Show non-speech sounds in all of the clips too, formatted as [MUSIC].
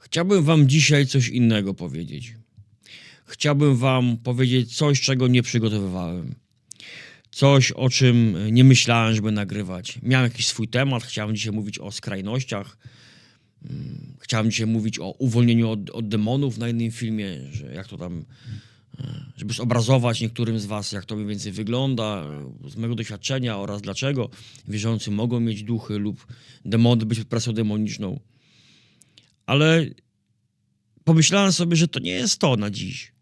Chciałbym Wam dzisiaj coś innego powiedzieć. Chciałbym Wam powiedzieć coś, czego nie przygotowywałem. Coś, o czym nie myślałem, żeby nagrywać. Miałem jakiś swój temat, chciałem dzisiaj mówić o skrajnościach. Mm, Chciałem dzisiaj mówić o uwolnieniu od, od demonów na innym filmie, że jak to tam, e, żeby zobrazować niektórym z Was, jak to mniej więcej wygląda, z mojego doświadczenia oraz dlaczego wierzący mogą mieć duchy lub demony być presją demoniczną. Ale pomyślałem sobie, że to nie jest to na dziś.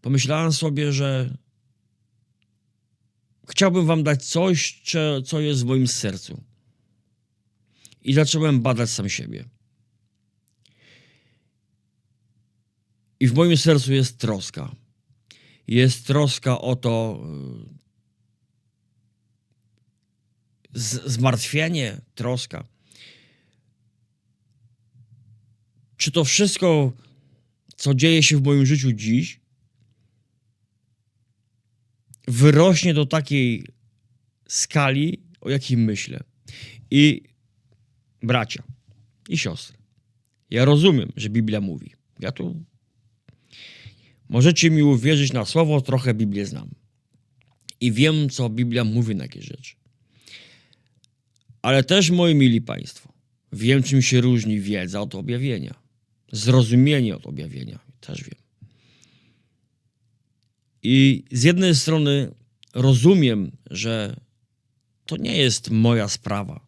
Pomyślałem sobie, że chciałbym wam dać coś, co jest w moim sercu. I zacząłem badać sam siebie. I w moim sercu jest troska. Jest troska o to, y, z- zmartwienie, troska. Czy to wszystko, co dzieje się w moim życiu dziś, wyrośnie do takiej skali, o jakiej myślę. I bracia i siostry, ja rozumiem, że Biblia mówi. Ja tu. Możecie mi uwierzyć na słowo, trochę Biblię znam. I wiem, co Biblia mówi na jakieś rzeczy. Ale też, moi mili Państwo, wiem, czym się różni wiedza od objawienia. Zrozumienie od objawienia. Też wiem. I z jednej strony rozumiem, że to nie jest moja sprawa.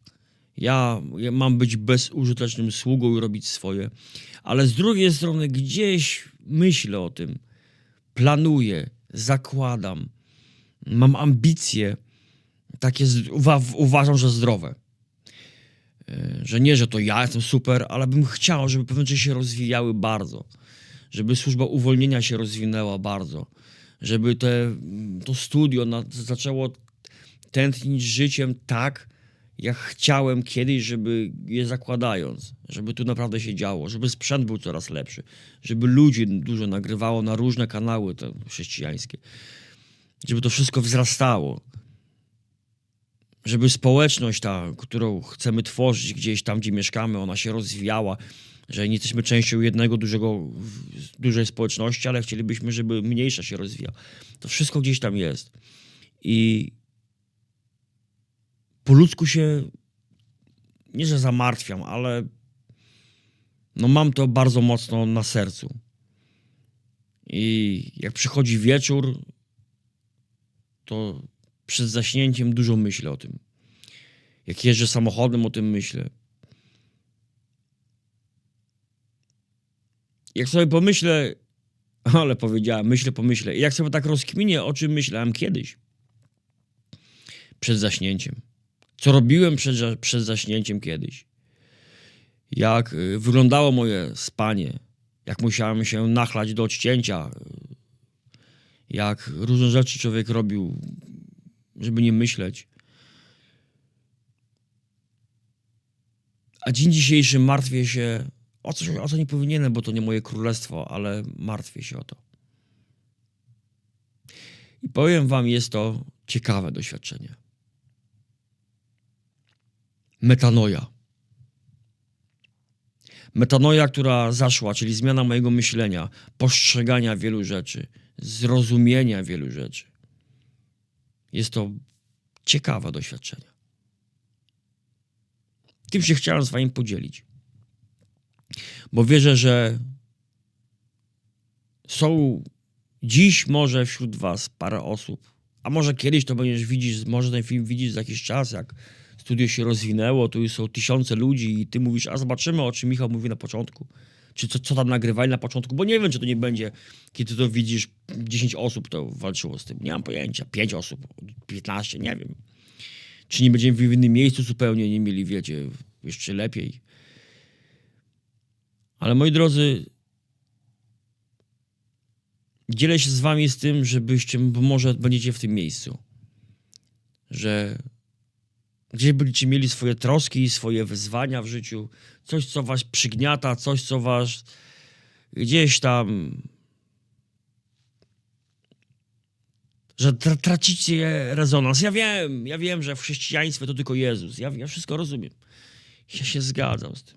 Ja, mam być bezużytecznym sługą i robić swoje, ale z drugiej strony gdzieś myślę o tym, planuję, zakładam, mam ambicje, takie uważam, że zdrowe. E, Że nie, że to ja jestem super, ale bym chciał, żeby pewne rzeczy się rozwijały bardzo, żeby służba uwolnienia się rozwinęła bardzo, żeby te, to studio na, zaczęło tętnić życiem tak, jak chciałem kiedyś, żeby je zakładając, żeby tu naprawdę się działo, żeby sprzęt był coraz lepszy, żeby ludzi dużo nagrywało na różne kanały te chrześcijańskie, żeby to wszystko wzrastało, żeby społeczność ta, którą chcemy tworzyć gdzieś tam, gdzie mieszkamy, ona się rozwijała, że nie jesteśmy częścią jednego dużego, dużej społeczności, ale chcielibyśmy, żeby mniejsza się rozwijała. To wszystko gdzieś tam jest. I po ludzku się nie, że zamartwiam, ale no mam to bardzo mocno na sercu. I jak przychodzi wieczór, to przed zaśnięciem dużo myślę o tym. Jak jeżdżę samochodem, o tym myślę. Jak sobie pomyślę, [LAUGHS] ale powiedziałem, myślę, pomyślę. I jak sobie tak rozkminię, o czym myślałem kiedyś, przed zaśnięciem. Co robiłem przed, przed zaśnięciem kiedyś. Jak y, wyglądało moje spanie. Jak musiałem się nachlać do odcięcia. Jak różne rzeczy człowiek robił, żeby nie myśleć. A dzień dzisiejszy martwię się o coś, o co nie powinienem, bo to nie moje królestwo, ale martwię się o to. I powiem wam, jest to ciekawe doświadczenie. Metanoja. Metanoja, która zaszła, czyli zmiana mojego myślenia, postrzegania wielu rzeczy, zrozumienia wielu rzeczy. Jest to ciekawe doświadczenie. Tym się chciałem z wami podzielić. Bo wierzę, że są dziś może wśród was parę osób, a może kiedyś to będziesz widzisz, może ten film widzisz za jakiś czas, jak studio się rozwinęło, tu już są tysiące ludzi i ty mówisz, a zobaczymy, o czym Michał mówi na początku. Czy co, co tam nagrywali na początku, bo nie wiem, czy to nie będzie, kiedy to widzisz, 10 osób to walczyło z tym. Nie mam pojęcia. 5 osób, 15, nie wiem. Czy nie będziemy w innym miejscu zupełnie nie mieli, wiecie, jeszcze lepiej. Ale moi drodzy, dzielę się z wami z tym, żebyście, bo może będziecie w tym miejscu, że gdzieś będziecie mieli swoje troski, swoje wyzwania w życiu, coś, co was przygniata, coś, co was gdzieś tam że tra tracicie rezonans. Ja wiem, ja wiem, że w chrześcijaństwie to tylko Jezus. Ja, ja wszystko rozumiem. Ja się zgadzam z tym.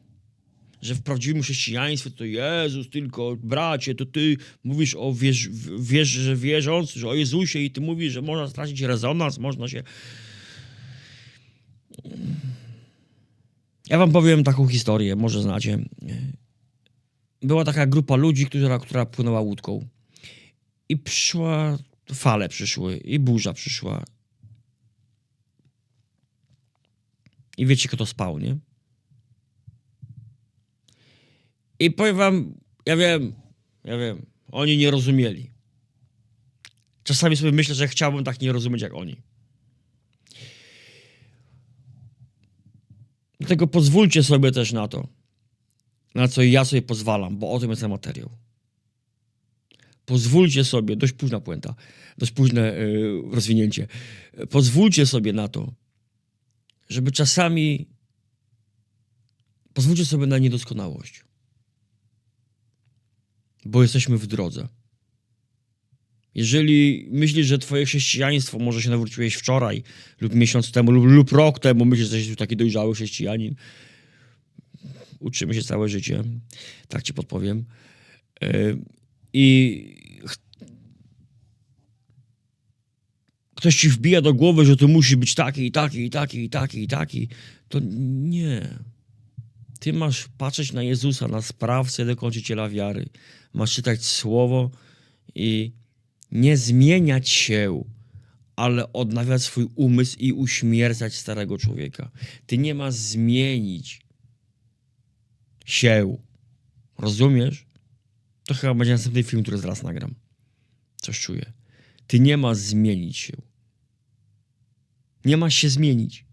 że w prawdziwym chrześcijaństwie to Jezus tylko, bracie, to ty mówisz o wierz, wierz, że wierzący, że o Jezusie i ty mówisz, że można stracić rezonans, można się... Ja wam powiem taką historię, może znacie. Była taka grupa ludzi, która, która płynęła łódką. I przyszła, fale przyszły, i burza przyszła. I wiecie, kto spał, nie? I powiem wam, ja wiem, ja wiem, oni nie rozumieli. Czasami sobie myślę, że chciałbym tak nie rozumieć jak oni. Dlatego pozwólcie sobie też na to, na co ja sobie pozwalam, bo o tym jest ten materiał. Pozwólcie sobie, dość późna puenta, dość późne y, rozwinięcie. Pozwólcie sobie na to, żeby czasami pozwólcie sobie na niedoskonałość. Bo jesteśmy w drodze. Jeżeli myślisz, że twoje chrześcijaństwo może się nawróciłeś wczoraj, lub miesiąc temu, lub, lub rok temu, myślisz, że jesteś taki dojrzały chrześcijanin, uczymy się całe życie, tak ci podpowiem. Yy, I ktoś ci wbija do głowy, że to musi być taki, i taki, i taki, i taki, i taki, to nie. Ty masz patrzeć na Jezusa, na sprawcę, dokończyciela wiary. Masz czytać słowo i nie zmieniać się, ale odnawiać swój umysł i uśmiercać starego człowieka. Ty nie masz zmienić się. Rozumiesz? To chyba będzie następny film, który zaraz nagram. Coś czuję. Ty nie masz zmienić się. Nie masz się zmienić.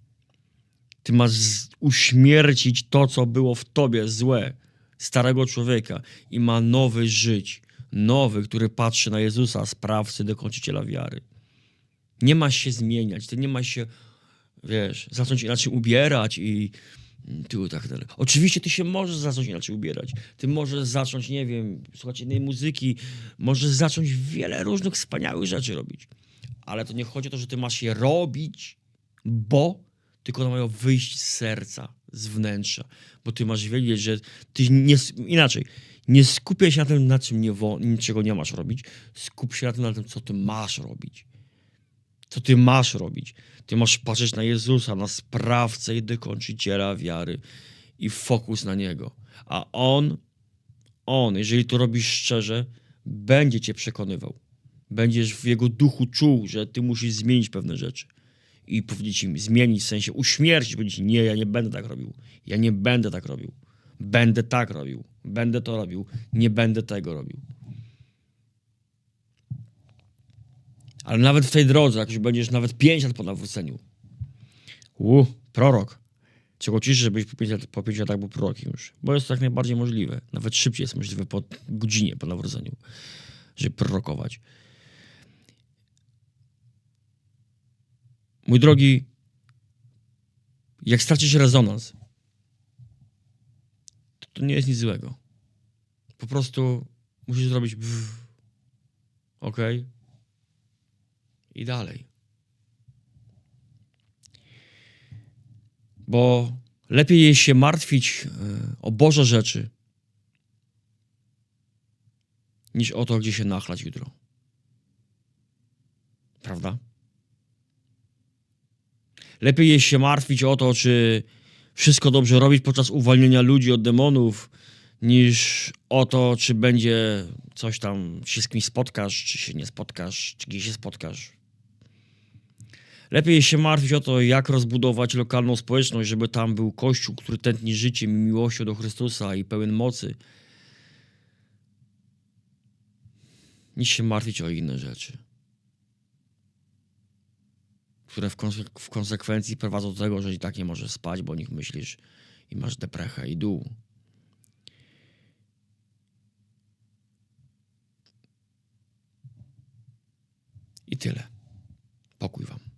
Ty masz uśmiercić to, co było w tobie złe, starego człowieka i ma nowy żyć. Nowy, który patrzy na Jezusa, sprawcy, dokończyciela wiary. Nie masz się zmieniać. Ty nie masz się, wiesz, zacząć inaczej ubierać i tu tak dalej. Oczywiście ty się możesz zacząć inaczej ubierać. Ty możesz zacząć, nie wiem, słuchać innej muzyki, możesz zacząć wiele różnych wspaniałych rzeczy robić. Ale to nie chodzi o to, że ty masz je robić, bo tylko one mają wyjść z serca, z wnętrza. Bo ty masz wiedzieć, że ty nie, inaczej, nie skupiaj się na tym, na czym nie, niczego nie masz robić. Skup się na tym, na tym, co ty masz robić. Co ty masz robić? Ty masz patrzeć na Jezusa, na sprawcę i dokończyciela wiary i fokus na Niego. A On, On, jeżeli to robisz szczerze, będzie cię przekonywał. Będziesz w Jego duchu czuł, że ty musisz zmienić pewne rzeczy. I powiedzieć im, zmienić, w sensie uśmiercić, powiedzieć, nie, ja nie będę tak robił. Ja nie będę tak robił. Będę tak robił. Będę to robił. Nie będę tego robił. Ale nawet w tej drodze, jak już będziesz nawet 5 lat po nawróceniu. U, prorok. Czego ciszę, żebyś po 5 lat, po latach był prorokiem już. Bo jest to jak najbardziej możliwe. Nawet szybciej jest możliwe po godzinie po nawróceniu, żeby prorokować. Mój drogi, jak stracisz rezonans, to, nie jest nic złego. Po prostu musisz zrobić ok i dalej. Bo lepiej jest się martwić e, o Boże rzeczy, niż o to, gdzie się nachlać jutro. Prawda? Lepiej jest się martwić o to, czy wszystko dobrze robić podczas uwalniania ludzi od demonów, niż o to, czy będzie coś tam, się z kimś spotkasz, czy się nie spotkasz, czy gdzieś się spotkasz. Lepiej się martwić o to, jak rozbudować lokalną społeczność, żeby tam był kościół, który tętni życiem i miłością do Chrystusa i pełen mocy, niż się martwić o inne rzeczy, które w, konse- w konsekwencji prowadzą do tego, że i tak nie możesz spać, bo o nich myślisz i masz deprechę i dół. I tyle. Pokój wam.